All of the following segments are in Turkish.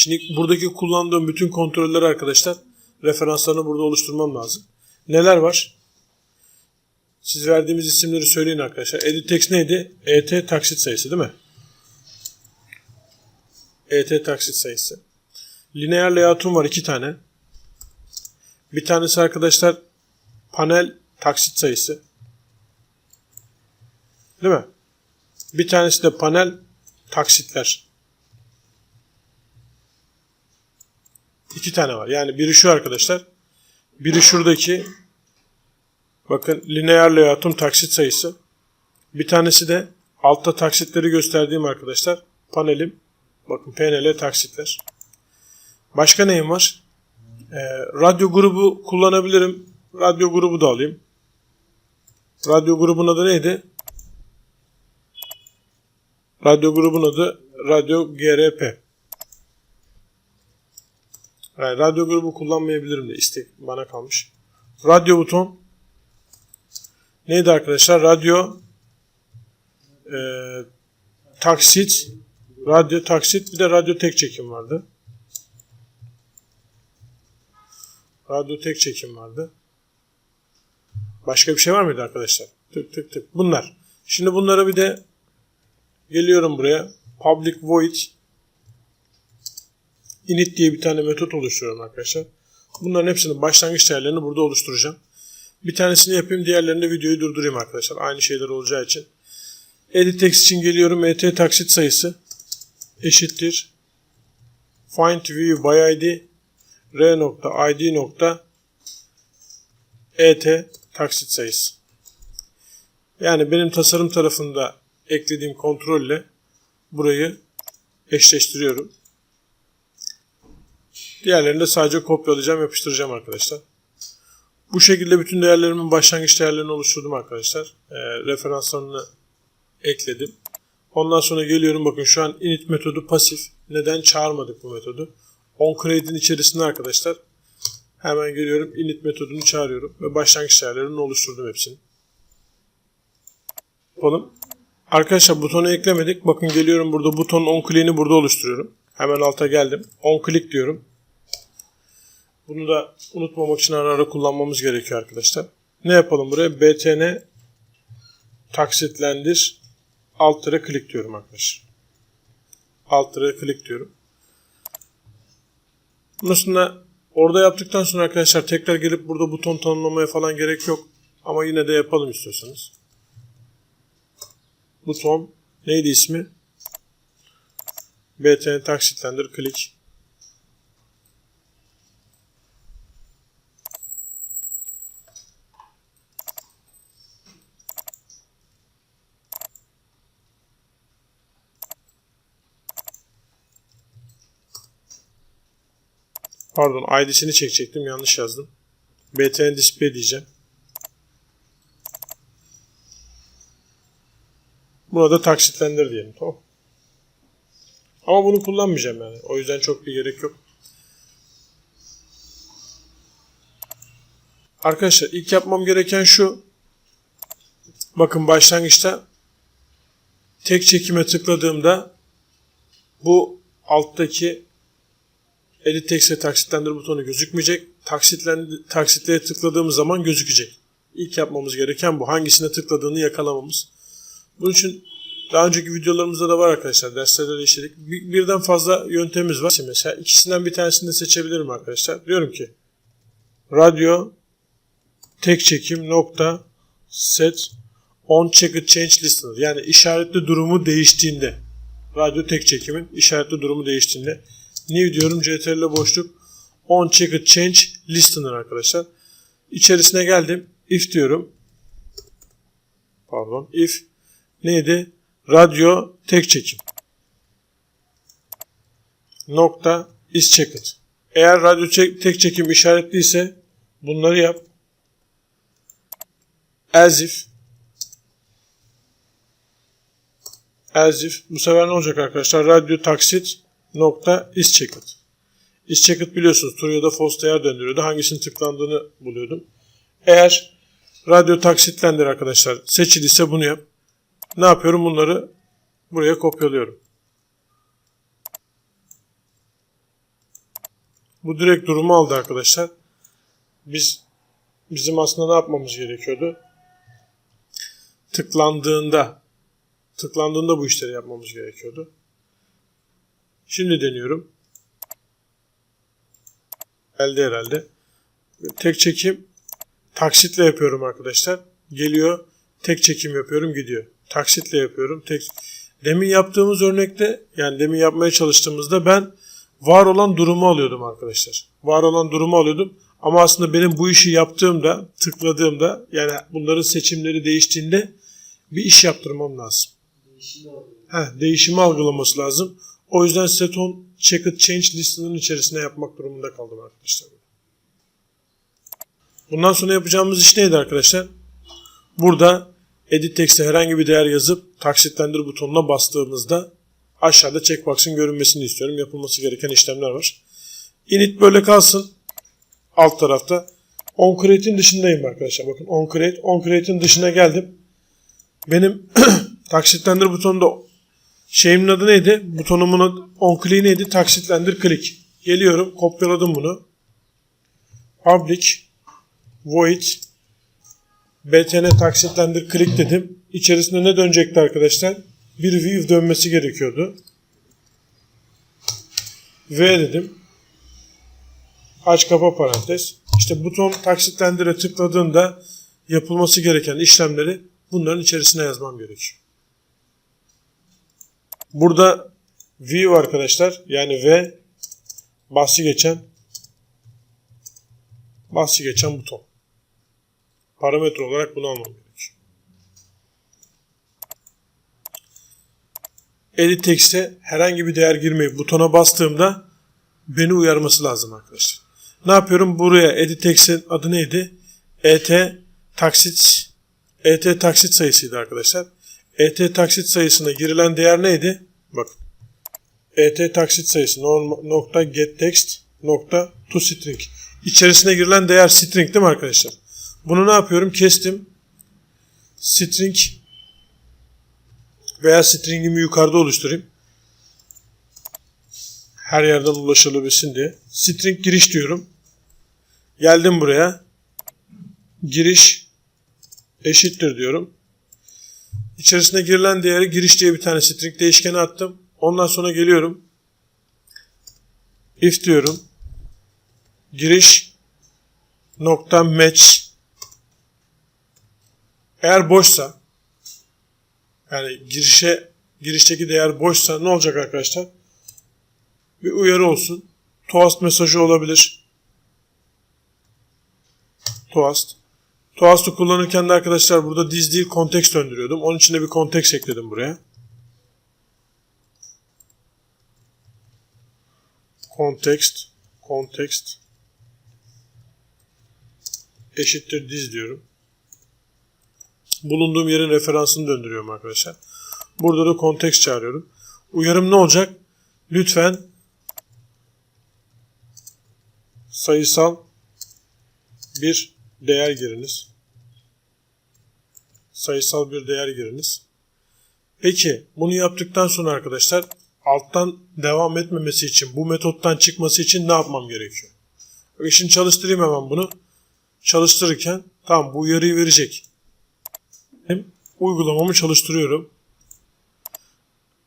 Şimdi buradaki kullandığım bütün kontrolleri arkadaşlar referanslarını burada oluşturmam lazım. Neler var? Siz verdiğimiz isimleri söyleyin arkadaşlar. Editex neydi? ET taksit sayısı değil mi? ET taksit sayısı. Lineer layout'um var iki tane. Bir tanesi arkadaşlar panel taksit sayısı. Değil mi? Bir tanesi de panel taksitler. İki tane var. Yani biri şu arkadaşlar. Biri şuradaki bakın lineer layout'un taksit sayısı. Bir tanesi de altta taksitleri gösterdiğim arkadaşlar. Panelim. Bakın PNL taksitler. Başka neyim var? Ee, radyo grubu kullanabilirim. Radyo grubu da alayım. Radyo grubun adı neydi? Radyo grubun adı Radyo GRP. Yani radyo grubu kullanmayabilirim de istek bana kalmış. Radyo buton. Neydi arkadaşlar? Radyo e, taksit radyo taksit bir de radyo tek çekim vardı. Radyo tek çekim vardı. Başka bir şey var mıydı arkadaşlar? Tık tık tık. Bunlar. Şimdi bunlara bir de geliyorum buraya. Public void init diye bir tane metot oluşturuyorum arkadaşlar. Bunların hepsinin başlangıç değerlerini burada oluşturacağım. Bir tanesini yapayım, diğerlerinde videoyu durdurayım arkadaşlar. Aynı şeyler olacağı için. Edit text için geliyorum. ET taksit sayısı eşittir. Find view by id r.id. et taksit sayısı. Yani benim tasarım tarafında eklediğim kontrolle burayı eşleştiriyorum. Diğerlerini de sadece kopyalayacağım, yapıştıracağım arkadaşlar. Bu şekilde bütün değerlerimin başlangıç değerlerini oluşturdum arkadaşlar. E, referanslarını ekledim. Ondan sonra geliyorum bakın şu an init metodu pasif. Neden çağırmadık bu metodu? OnCreate'in içerisinde arkadaşlar hemen geliyorum init metodunu çağırıyorum ve başlangıç değerlerini oluşturdum hepsini. Yapalım. Arkadaşlar butonu eklemedik. Bakın geliyorum burada buton on click'ini burada oluşturuyorum. Hemen alta geldim. On click diyorum. Bunu da unutmamak için ara ara kullanmamız gerekiyor arkadaşlar. Ne yapalım buraya? btn taksitlendir alt tere click diyorum arkadaşlar. Alt tere click diyorum. Bunun orada yaptıktan sonra arkadaşlar tekrar gelip burada buton tanımlamaya falan gerek yok. Ama yine de yapalım istiyorsanız. Buton neydi ismi? btn taksitlendir click. Pardon ID'sini çekecektim yanlış yazdım. BTN display diyeceğim. Buna da taksitlendir diyelim tamam. Ama bunu kullanmayacağım yani. O yüzden çok bir gerek yok. Arkadaşlar ilk yapmam gereken şu. Bakın başlangıçta tek çekime tıkladığımda bu alttaki Edit Text'e taksitlendir butonu gözükmeyecek. Taksitlendi, taksitlere tıkladığımız zaman gözükecek. İlk yapmamız gereken bu. Hangisine tıkladığını yakalamamız. Bunun için daha önceki videolarımızda da var arkadaşlar. Derslerde de işledik. Bir, birden fazla yöntemimiz var. Mesela ikisinden bir tanesini de seçebilirim arkadaşlar. Diyorum ki radyo tek çekim nokta set on checked change listener. Yani işaretli durumu değiştiğinde radyo tek çekimin işaretli durumu değiştiğinde new diyorum ctrl boşluk on checked change listener arkadaşlar. İçerisine geldim. If diyorum. Pardon. If neydi? Radyo tek çekim. Nokta is checked. Eğer radyo tek çekim işaretliyse bunları yap. As if as if bu sefer ne olacak arkadaşlar? Radyo taksit nokta is checked. Is checked biliyorsunuz true ya da false değer döndürüyordu. Hangisinin tıklandığını buluyordum. Eğer radyo taksitlendir arkadaşlar seçiliyse bunu yap. Ne yapıyorum? Bunları buraya kopyalıyorum. Bu direkt durumu aldı arkadaşlar. Biz bizim aslında ne yapmamız gerekiyordu? Tıklandığında tıklandığında bu işleri yapmamız gerekiyordu. Şimdi deniyorum. Geldi herhalde. Tek çekim taksitle yapıyorum arkadaşlar. Geliyor. Tek çekim yapıyorum gidiyor. Taksitle yapıyorum. Tek Demin yaptığımız örnekte yani demin yapmaya çalıştığımızda ben var olan durumu alıyordum arkadaşlar. Var olan durumu alıyordum. Ama aslında benim bu işi yaptığımda, tıkladığımda yani bunların seçimleri değiştiğinde bir iş yaptırmam lazım. Heh, değişimi algılaması lazım. O yüzden set on checked change listinin içerisine yapmak durumunda kaldım arkadaşlar. Bundan sonra yapacağımız iş neydi arkadaşlar? Burada edit text'e herhangi bir değer yazıp taksitlendir butonuna bastığımızda aşağıda checkbox'ın görünmesini istiyorum. Yapılması gereken işlemler var. Init böyle kalsın. Alt tarafta. OnCreate'in dışındayım arkadaşlar. Bakın OnCreate. OnCreate'in dışına geldim. Benim taksitlendir butonunda şeyimin adı neydi? Butonumun adı OnClick neydi? Taksitlendir click. Geliyorum. Kopyaladım bunu. Public void btn taksitlendir click dedim. İçerisinde ne dönecekti arkadaşlar? Bir view dönmesi gerekiyordu. V dedim. Aç kapa parantez. İşte buton taksitlendire tıkladığında yapılması gereken işlemleri bunların içerisine yazmam gerekiyor. Burada view arkadaşlar yani V bahsi geçen bahsi geçen buton. Parametre olarak bunu almam gerekiyor. Edit text'e herhangi bir değer girmeyip butona bastığımda beni uyarması lazım arkadaşlar. Ne yapıyorum? Buraya edit text'in adı neydi? ET taksit ET taksit sayısıydı arkadaşlar. ET taksit sayısına girilen değer neydi? Bakın. ET taksit sayısı nokta get text nokta to string. İçerisine girilen değer string değil mi arkadaşlar? Bunu ne yapıyorum? Kestim. String veya stringimi yukarıda oluşturayım. Her yerden ulaşılabilsin diye. String giriş diyorum. Geldim buraya. Giriş eşittir diyorum. İçerisine girilen değeri giriş diye bir tane string değişkeni attım. Ondan sonra geliyorum. If diyorum. Giriş nokta match eğer boşsa yani girişe girişteki değer boşsa ne olacak arkadaşlar? Bir uyarı olsun. Toast mesajı olabilir. Toast. Toast'u kullanırken de arkadaşlar burada diz değil kontekst döndürüyordum. Onun için de bir kontekst ekledim buraya. Kontekst, kontekst eşittir diz diyorum. Bulunduğum yerin referansını döndürüyorum arkadaşlar. Burada da kontekst çağırıyorum. Uyarım ne olacak? Lütfen sayısal bir değer giriniz. Sayısal bir değer giriniz. Peki bunu yaptıktan sonra arkadaşlar alttan devam etmemesi için bu metottan çıkması için ne yapmam gerekiyor? Şimdi çalıştırayım hemen bunu. Çalıştırırken tamam bu uyarıyı verecek. Hem uygulamamı çalıştırıyorum.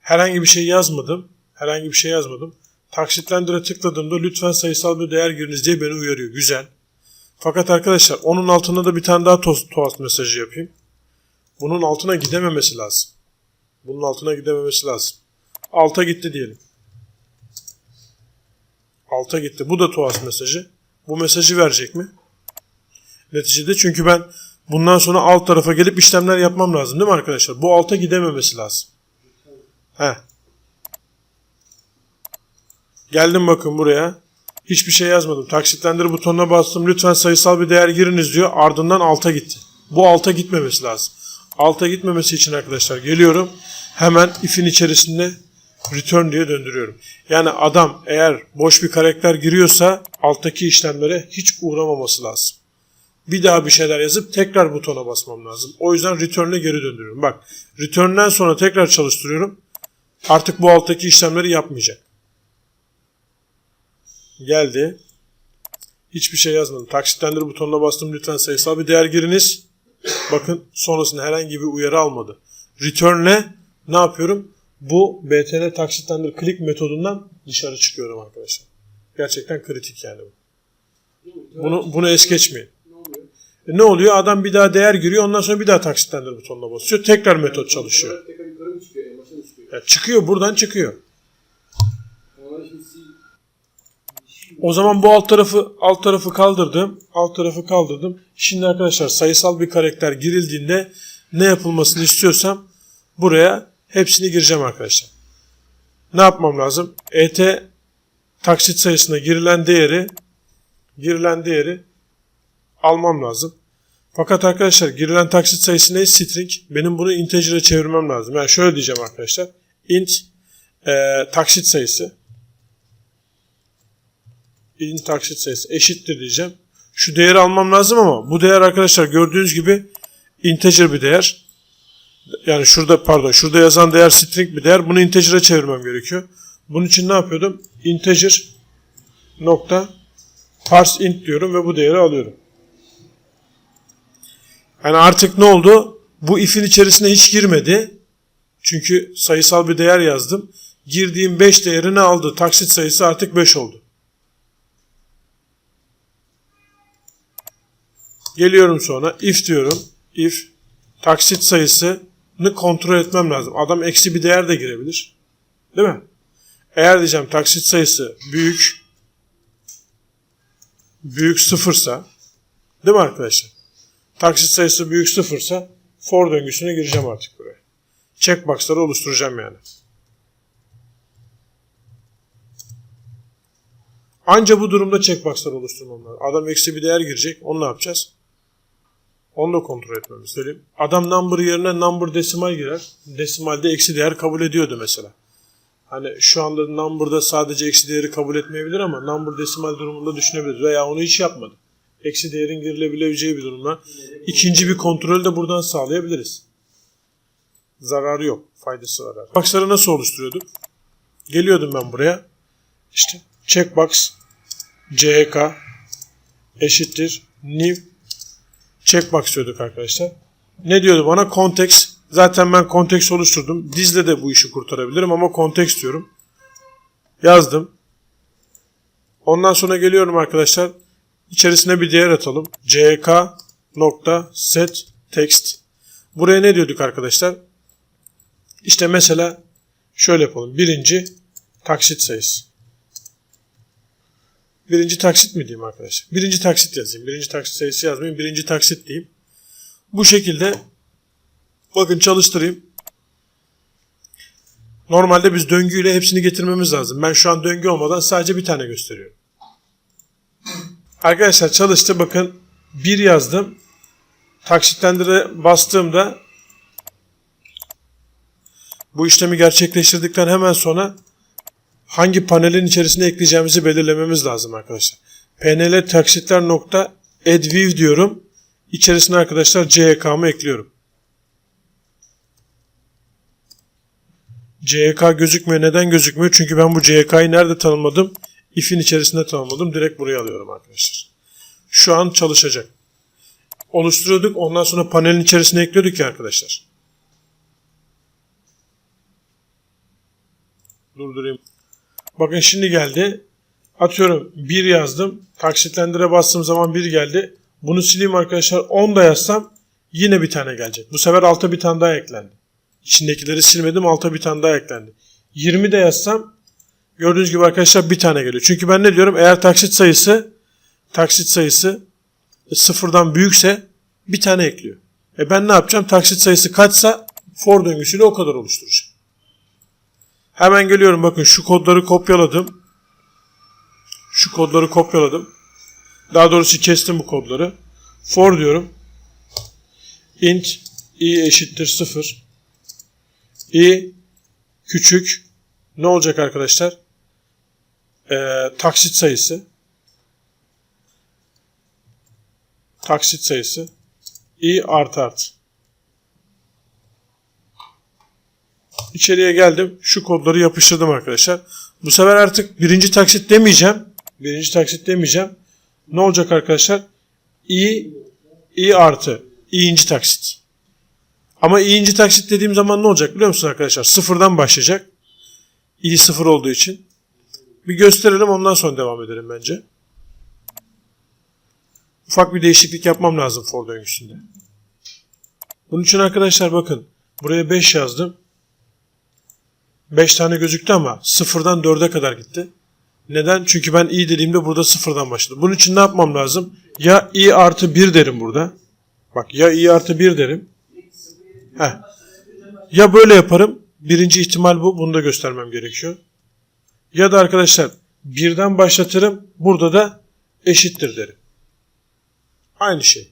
Herhangi bir şey yazmadım. Herhangi bir şey yazmadım. Taksitlendire tıkladığımda lütfen sayısal bir değer giriniz diye beni uyarıyor. Güzel. Fakat arkadaşlar onun altına da bir tane daha tuhaf mesajı yapayım. Bunun altına gidememesi lazım. Bunun altına gidememesi lazım. Alta gitti diyelim. Alta gitti. Bu da tuhaf mesajı. Bu mesajı verecek mi? Neticede çünkü ben bundan sonra alt tarafa gelip işlemler yapmam lazım değil mi arkadaşlar? Bu alta gidememesi lazım. He. Geldim bakın buraya. Hiçbir şey yazmadım. Taksitlendir butonuna bastım. Lütfen sayısal bir değer giriniz diyor. Ardından alta gitti. Bu alta gitmemesi lazım. Alta gitmemesi için arkadaşlar geliyorum. Hemen if'in içerisinde return diye döndürüyorum. Yani adam eğer boş bir karakter giriyorsa alttaki işlemlere hiç uğramaması lazım. Bir daha bir şeyler yazıp tekrar butona basmam lazım. O yüzden return'e geri döndürüyorum. Bak return'den sonra tekrar çalıştırıyorum. Artık bu alttaki işlemleri yapmayacak. Geldi. Hiçbir şey yazmadım. Taksitlendir butonuna bastım. Lütfen sayısal bir değer giriniz. Bakın sonrasında herhangi bir uyarı almadı. Return'le ne yapıyorum? Bu BTN taksitlendir click metodundan dışarı çıkıyorum arkadaşlar. Gerçekten kritik yani bu. Bunu, bunu es geçmeyin. Ne oluyor? E ne oluyor? Adam bir daha değer giriyor. Ondan sonra bir daha taksitlendir butonuna basıyor. Tekrar metot çalışıyor. Olarak tekrar yukarı mı çıkıyor? En başa mı çıkıyor? Ya çıkıyor buradan çıkıyor. O zaman bu alt tarafı alt tarafı kaldırdım. Alt tarafı kaldırdım. Şimdi arkadaşlar sayısal bir karakter girildiğinde ne yapılmasını istiyorsam buraya hepsini gireceğim arkadaşlar. Ne yapmam lazım? ET taksit sayısına girilen değeri girilen değeri almam lazım. Fakat arkadaşlar girilen taksit sayısı ne? String. Benim bunu integer'e çevirmem lazım. Yani şöyle diyeceğim arkadaşlar. int eee, taksit sayısı int taksit sayısı eşittir diyeceğim. Şu değeri almam lazım ama bu değer arkadaşlar gördüğünüz gibi integer bir değer. Yani şurada pardon şurada yazan değer string bir değer. Bunu integer'a çevirmem gerekiyor. Bunun için ne yapıyordum? Integer nokta parse int diyorum ve bu değeri alıyorum. Yani artık ne oldu? Bu if'in içerisine hiç girmedi. Çünkü sayısal bir değer yazdım. Girdiğim 5 değerini aldı. Taksit sayısı artık 5 oldu. Geliyorum sonra if diyorum. If taksit sayısını kontrol etmem lazım. Adam eksi bir değer de girebilir. Değil mi? Eğer diyeceğim taksit sayısı büyük büyük sıfırsa değil mi arkadaşlar? Taksit sayısı büyük sıfırsa for döngüsüne gireceğim artık buraya. Checkbox'ları oluşturacağım yani. Anca bu durumda checkbox'lar oluşturmam lazım. Adam eksi bir değer girecek. Onu ne yapacağız? Onu da kontrol etmemiz söyleyeyim. Adam number yerine number desimal girer. Desimalde eksi değer kabul ediyordu mesela. Hani şu anda number'da sadece eksi değeri kabul etmeyebilir ama number desimal durumunda düşünebilir. Veya onu hiç yapmadı. Eksi değerin girilebileceği bir durumda. İkinci bir kontrolü de buradan sağlayabiliriz. Zararı yok. Faydası var. Checkbox'ları nasıl oluşturuyorduk? Geliyordum ben buraya. İşte checkbox CHK eşittir new checkbox diyorduk arkadaşlar. Ne diyordu bana? Context. Zaten ben context oluşturdum. Dizle de bu işi kurtarabilirim ama context diyorum. Yazdım. Ondan sonra geliyorum arkadaşlar. İçerisine bir değer atalım. CK nokta set text. Buraya ne diyorduk arkadaşlar? İşte mesela şöyle yapalım. Birinci taksit sayısı. Birinci taksit mi diyeyim arkadaşlar? Birinci taksit yazayım. Birinci taksit sayısı yazmayayım. Birinci taksit diyeyim. Bu şekilde bakın çalıştırayım. Normalde biz döngüyle hepsini getirmemiz lazım. Ben şu an döngü olmadan sadece bir tane gösteriyorum. Arkadaşlar çalıştı. Bakın bir yazdım. Taksitlendire bastığımda bu işlemi gerçekleştirdikten hemen sonra hangi panelin içerisine ekleyeceğimizi belirlememiz lazım arkadaşlar. PNL taksitler nokta add view diyorum. İçerisine arkadaşlar CHK'mı ekliyorum. CHK gözükmüyor. Neden gözükmüyor? Çünkü ben bu CHK'yı nerede tanımladım? If'in içerisinde tanımladım. Direkt buraya alıyorum arkadaşlar. Şu an çalışacak. Oluşturuyorduk. Ondan sonra panelin içerisine ekliyorduk ya arkadaşlar. Durdurayım. Bakın şimdi geldi. Atıyorum 1 yazdım. Taksitlendire bastığım zaman 1 geldi. Bunu sileyim arkadaşlar. 10 da yazsam yine bir tane gelecek. Bu sefer alta bir tane daha eklendi. İçindekileri silmedim. Alta bir tane daha eklendi. 20 de yazsam gördüğünüz gibi arkadaşlar bir tane geliyor. Çünkü ben ne diyorum? Eğer taksit sayısı taksit sayısı sıfırdan büyükse bir tane ekliyor. E ben ne yapacağım? Taksit sayısı kaçsa for döngüsüyle o kadar oluşturacağım. Hemen geliyorum bakın şu kodları kopyaladım. Şu kodları kopyaladım. Daha doğrusu kestim bu kodları. For diyorum. int i eşittir 0. i küçük ne olacak arkadaşlar? Ee, taksit sayısı. Taksit sayısı. i artı artı. İçeriye geldim. Şu kodları yapıştırdım arkadaşlar. Bu sefer artık birinci taksit demeyeceğim. Birinci taksit demeyeceğim. ne olacak arkadaşlar? i i artı i'inci taksit. Ama i'inci taksit dediğim zaman ne olacak biliyor musunuz arkadaşlar? Sıfırdan başlayacak. i sıfır olduğu için. Bir gösterelim ondan sonra devam edelim bence. Ufak bir değişiklik yapmam lazım for döngüsünde. Bunun için arkadaşlar bakın. Buraya 5 yazdım. 5 tane gözüktü ama sıfırdan 4'e kadar gitti. Neden? Çünkü ben i dediğimde burada sıfırdan başladım. Bunun için ne yapmam lazım? Ya i artı 1 derim burada. Bak ya i artı 1 derim. Heh. Ya böyle yaparım. Birinci ihtimal bu. Bunu da göstermem gerekiyor. Ya da arkadaşlar birden başlatırım. Burada da eşittir derim. Aynı şey.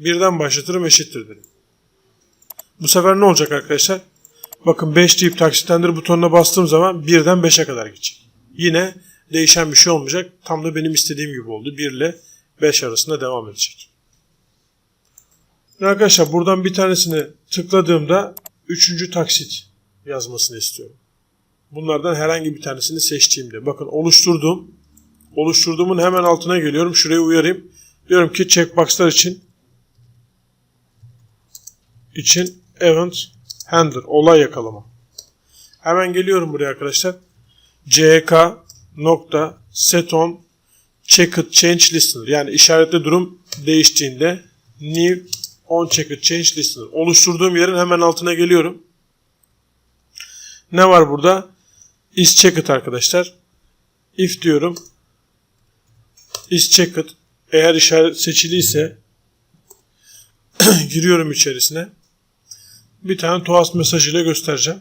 Birden başlatırım eşittir derim. Bu sefer ne olacak arkadaşlar? Bakın 5 deyip taksitlendir butonuna bastığım zaman 1'den 5'e kadar gidecek. Yine değişen bir şey olmayacak. Tam da benim istediğim gibi oldu. 1 ile 5 arasında devam edecek. Arkadaşlar buradan bir tanesini tıkladığımda 3. taksit yazmasını istiyorum. Bunlardan herhangi bir tanesini seçtiğimde bakın oluşturduğum oluşturduğumun hemen altına geliyorum. Şuraya uyarayım. Diyorum ki checkboxlar için için event handler olay yakalama. Hemen geliyorum buraya arkadaşlar. ck nokta set on checked change listener yani işaretli durum değiştiğinde new on checked change listener oluşturduğum yerin hemen altına geliyorum. Ne var burada? is checked arkadaşlar. If diyorum. is checked eğer işaret seçiliyse giriyorum içerisine. Bir tane TOAS mesajıyla göstereceğim.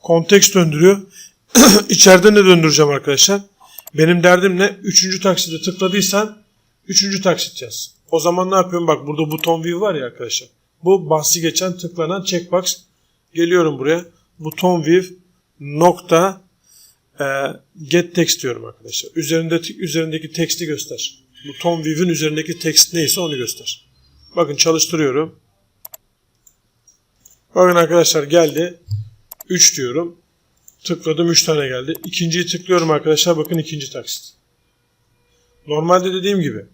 Konteks döndürüyor. İçeride ne döndüreceğim arkadaşlar? Benim derdim ne? Üçüncü taksite tıkladıysan üçüncü taksit yaz. O zaman ne yapıyorum? Bak burada buton view var ya arkadaşlar. Bu bahsi geçen tıklanan checkbox. Geliyorum buraya. Buton view nokta e, get text diyorum arkadaşlar. Üzerinde üzerindeki teksti göster. Buton view'in üzerindeki text neyse onu göster. Bakın çalıştırıyorum. Bakın arkadaşlar geldi. 3 diyorum. Tıkladım 3 tane geldi. İkinciyi tıklıyorum arkadaşlar. Bakın ikinci taksit. Normalde dediğim gibi.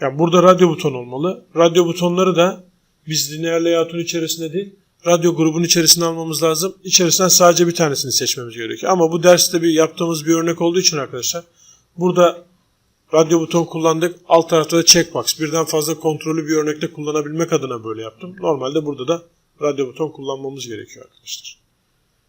Yani burada radyo butonu olmalı. Radyo butonları da biz lineer layout'un içerisinde değil, radyo grubun içerisine almamız lazım. İçerisinden sadece bir tanesini seçmemiz gerekiyor. Ama bu derste bir yaptığımız bir örnek olduğu için arkadaşlar burada radyo buton kullandık. Alt tarafta da checkbox. Birden fazla kontrollü bir örnekte kullanabilmek adına böyle yaptım. Normalde burada da radyo buton kullanmamız gerekiyor arkadaşlar.